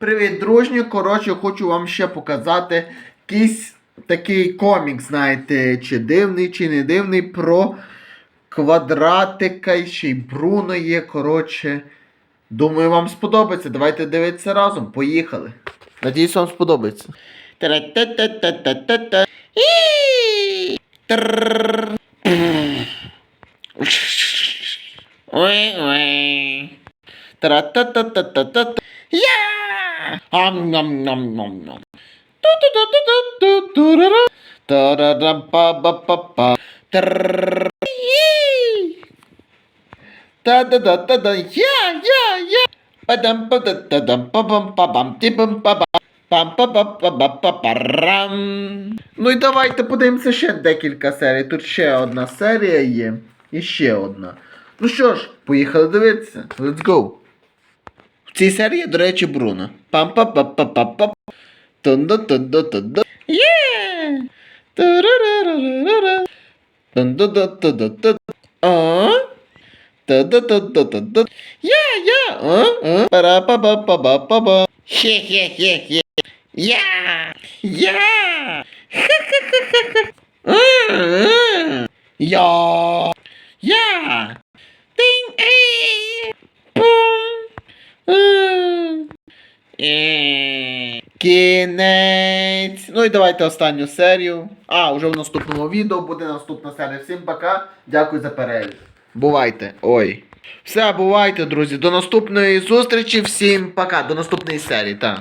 Привіт, дружні. Коротше, хочу вам ще показати якийсь такий комік, знаєте, чи дивний, чи не дивний, про квадратика і ще й Бруно є. Коротше. Думаю, вам сподобається. Давайте дивитися разом. Поїхали. Надіюсь, вам сподобається. Ой-ой. Тра-та-та-та-та-та. Я! Ам-нам-нам-нам-нам. Та-ра-ра-па-ба-па-па. Та-да-да-та-да. Я, я, я. Падам па да та дам па бам па бам ти бам па ба пам па ба па ба па парам. Ну і давайте подивимося ще декілька серій. Тут ще одна серія є. І ще одна. Ну що ж, поїхали дивитися. Let's go. В цій серії, до речі, Бруно. пам па па па па па тунду тунду тунду Є! Тарарарарара. тунду тунду тунду А? Та-да-да-да-да-да. Я, я, а, а, пара па ба па ба па ба Хе-хе-хе-хе. Я, я, ха-ха-ха-ха-ха. А-а. Я, я. Кінець. Ну і давайте останню серію. А, вже в наступному відео буде наступна серія. Всім пока. Дякую за перегляд. Бувайте. Ой. Все, бувайте, друзі. До наступної зустрічі. Всім пока. До наступної серії. Та.